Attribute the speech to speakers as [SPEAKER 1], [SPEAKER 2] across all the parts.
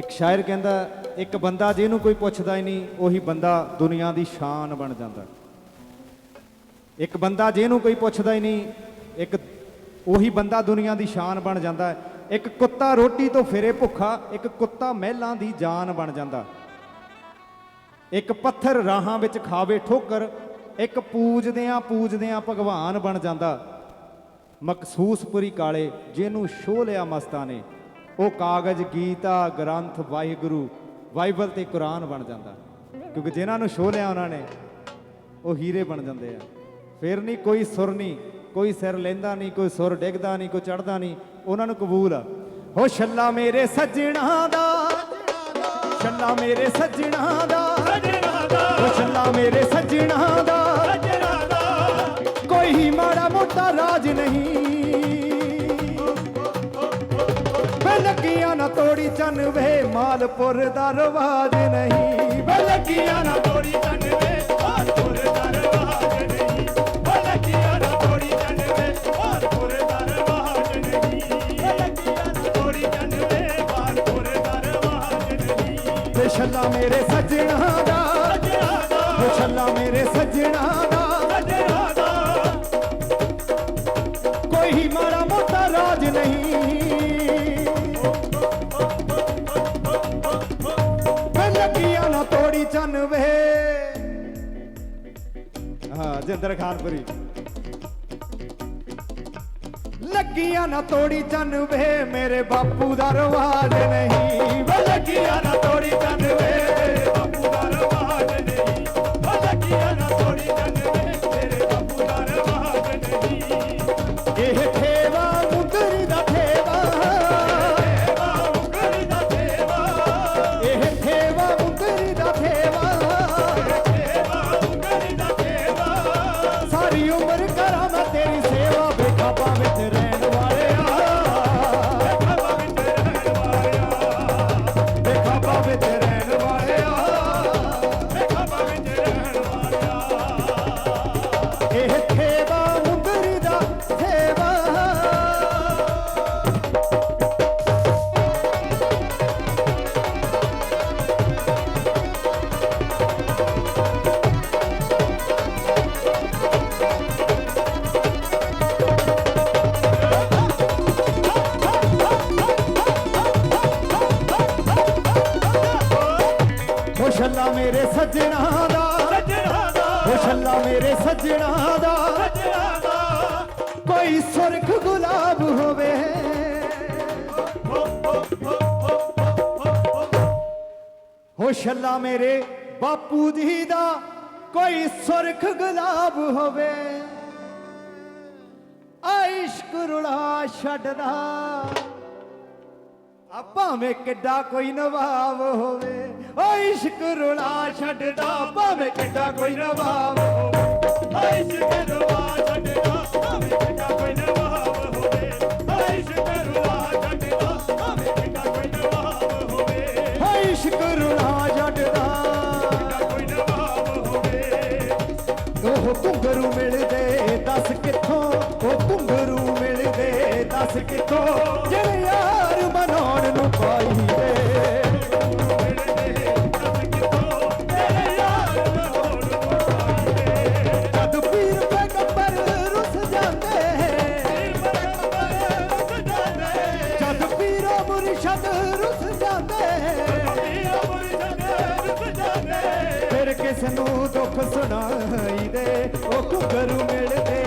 [SPEAKER 1] ਇੱਕ ਸ਼ਾਇਰ ਕਹਿੰਦਾ, ਇੱਕ ਬੰਦਾ ਜਿਹਨੂੰ ਕੋਈ ਪੁੱਛਦਾ ਹੀ ਨਹੀਂ, ਉਹੀ ਬੰਦਾ ਦੁਨੀਆ ਦੀ ਸ਼ਾਨ ਬਣ ਜਾਂਦਾ। ਇੱਕ ਬੰਦਾ ਜਿਹਨੂੰ ਕੋਈ ਪੁੱਛਦਾ ਹੀ ਨਹੀਂ, ਇੱਕ ਉਹੀ ਬੰਦਾ ਦੁਨੀਆ ਦੀ ਸ਼ਾਨ ਬਣ ਜਾਂਦਾ। ਇੱਕ ਕੁੱਤਾ ਰੋਟੀ ਤੋਂ ਫਿਰੇ ਭੁੱਖਾ, ਇੱਕ ਕੁੱਤਾ ਮਹਿਲਾਂ ਦੀ ਜਾਨ ਬਣ ਜਾਂਦਾ। ਇੱਕ ਪੱਥਰ ਰਾਹਾਂ ਵਿੱਚ ਖਾਵੇ ਠੋਕਰ, ਇੱਕ ਪੂਜਦਿਆਂ ਪੂਜਦਿਆਂ ਭਗਵਾਨ ਬਣ ਜਾਂਦਾ। ਮਕਸੂਸਪੁਰੀ ਕਾਲੇ ਜਿਹਨੂੰ ਛੋਹ ਲਿਆ ਮਸਤਾਂ ਨੇ ਉਹ ਕਾਗਜ਼ ਗੀਤਾ ਗ੍ਰੰਥ ਵਾਹਿਗੁਰੂ ਬਾਈਬਲ ਤੇ ਕੁਰਾਨ ਬਣ ਜਾਂਦਾ। ਕਿਉਂਕਿ ਜਿਨ੍ਹਾਂ ਨੂੰ ਛੋਹ ਲਿਆ ਉਹਨਾਂ ਨੇ ਉਹ ਹੀਰੇ ਬਣ ਜਾਂਦੇ ਆ। ਫਿਰ ਨਹੀਂ ਕੋਈ ਸੁਰ ਨਹੀਂ ਕੋਈ ਸਿਰ ਲੈਂਦਾ ਨਹੀਂ ਕੋਈ ਸੁਰ ਡਿੱਗਦਾ ਨਹੀਂ ਕੋਈ ਚੜਦਾ ਨਹੀਂ ਉਹਨਾਂ ਨੂੰ ਕਬੂਲ ਆ। ਹੋ ਛੱਲਾ ਮੇਰੇ ਸੱਜਣਾ ਦਾ ਛੱਲਾ ਮੇਰੇ ਸੱਜਣਾ ਦਾ
[SPEAKER 2] ਸਜਣਾ ਦਾ।
[SPEAKER 1] ਹੋ ਛੱਲਾ ਮੇਰੇ ਵੇ ਲੱਗੀਆਂ ਨਾ ਤੋੜੀ ਚੰਨ ਵੇ ਮਾਲਪੁਰ ਦਾ ਰਵਾਜ ਨਹੀਂ ਵੇ
[SPEAKER 2] ਲੱਗੀਆਂ ਨਾ ਤੋੜੀ ਚੰਨਵੇ ਹਾਲਪੁਰ ਦਰਵਾਜ ਨਹੀਂ ਉਹ ਲੱਗੀਆਂ ਨਾ ਤੋੜੀ ਚੰਨਵੇ ਹਾਲਪੁਰ ਦਰਵਾਜ ਨਹੀਂ ਉਹ ਲੱਗੀਆਂ ਨਾ ਤੋੜੀ ਚੰਨਵੇ ਹਾਲਪੁਰ ਦਰਵਾਜ ਨਹੀਂ
[SPEAKER 1] ਵੇ ਛੱਲਾ ਮੇਰੇ ਸੱਜਣਾ ਦਾ
[SPEAKER 2] ਸਜਣਾ ਦਾ
[SPEAKER 1] ਵੇ चन
[SPEAKER 2] वे। हाँ, जिंदर खानपुरी। लगिया ना तोड़ी चन वे, मेरे बापू दरवाज नहीं। लगिया ना तोड़ी चन वे।
[SPEAKER 1] ਇਹ ਠੇਵਾ ਮੁੰਦਰੀ ਦਾ ਠੇਵਾ ਮੇਰੇ ਸੱਜਣਾ ਉਹ ਮੇਰੇ ਸੱਜਣਾ ਦਾ।
[SPEAKER 2] ਸੱਜਣਾ ਦਾ
[SPEAKER 1] ਕੋਈ ਸੁਰਖ ਗੁਲਾਬ ਹੋਵੇ। ਹੋ ਛੱਲਾ ਮੇਰੇ ਬਾਪੂ ਜੀ ਦਾ, ਕੋਈ ਸੁਰਖ ਗੁਲਾਬ ਹੋਵੇ। ਆ ਰੁਲਾ ਛੱਡਦਾ। ਭਾਵੇਂ ਕਿੱਡਾ ਕੋਈ ਨਵਾਬ ਹੋਵੇ, ਓ ਇਸ਼ਕ ਰੁਲਾ ਛੱਡਦਾ, ਭਾਵੇਂ ਕਿੱਡਾ ਕੋਈ ਨਵਾਬ ਹੋਵੇ।
[SPEAKER 2] ਹਾਏ ਸ਼ਕਰਵਾ ਛੱਡਦਾ, ਭਾਵੇਂ ਕਿੱਡਾ ਕੋਈ ਨਵਾਬ ਹੋਵੇ। ਹਾਏ ਸ਼ਕਰਵਾ ਛੱਡਦਾ, ਭਾਵੇਂ ਕਿੱਡਾ ਕੋਈ ਨਵਾਬ ਹੋਵੇ।
[SPEAKER 1] ਓ ਇਸ਼ਕ ਰੁਲਾ ਛੱਡਦਾ
[SPEAKER 2] ਕੋਈ ਨਵਾਬ ਹੋਵੇ।
[SPEAKER 1] ਉਹ ਘੁੰਗਰੂ ਮਿਲਦੇ, ਦੱਸ ਕਿੱਥੋਂ? ਉਹ ਘੁੰਗਰੂ ਮਿਲਦੇ, ਦੱਸ ਕਿੱਥੋਂ? ਕਿਸ ਨੂੰ ਦੁੱਖ ਸੁਣਾਈ ਦੇ ਉਹ ਘੁੰਗਰੂ ਮਿਲਦੇ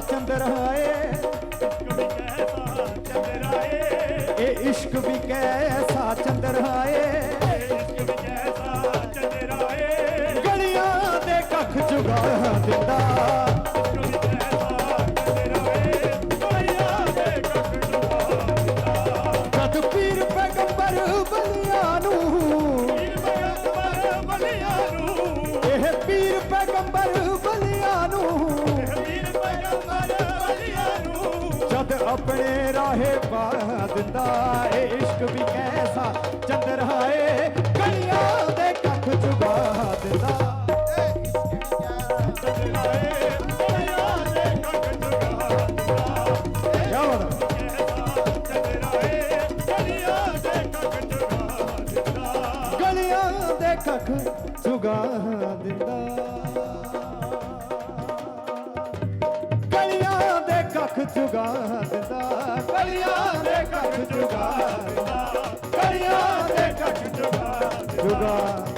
[SPEAKER 1] ਚੰਦਰਾ ਏ ਇਹ ਇਸ਼ਕ ਵੀ ਕੈਸਾ ਚੰਦਰਾ ਏ ਗਲੀਆਂ ਦੇ ਕੱਖ ਜੁਗਾ ਦਿੰਦਾ ਪੀਰ ਪੈਗੰਬਰ ਬਲਿਆ ਨੂੰ ਇਹ ਪੀਰ ਪੈਗੰਬਰ ਆਪਣੇ ਰਾਹੇ ਪਾ ਦਿੰਦਾ ਏ। ਇਸ਼ਕ ਵੀ ਕੈਸਾ ਚੰਦਰਾ ਏ ਕਲੀਆਂ ਦੇ ਕੱਖ ਚੁਗਾ ਦਿੰਦਾ।
[SPEAKER 2] ਚੰਦਰਾਏ ਬੜਿਆ ਦੇ ਕੱਕ ਜਗਾ
[SPEAKER 1] ਕਿਆ ਬਾਤ
[SPEAKER 2] ਦੇ ਕੱਕ ਜਗਾ ਦਿੱਤਾ
[SPEAKER 1] ਗਲੀਆਂ ਦੇ ਕੱਖ ਚੁਗਾ ਦਿੰਦਾ। ਕੱਖ ਚੁਗਾ ਦਿੰਦਾ ਗਲੀਆਂ ਦੇ ਕੱਖ ਚੁਗਾ ਦਿੰਦਾ ਗਲੀਆਂ ਦੇ ਕੱਖ
[SPEAKER 2] ਜਗਾ
[SPEAKER 1] ਚੁਗਾ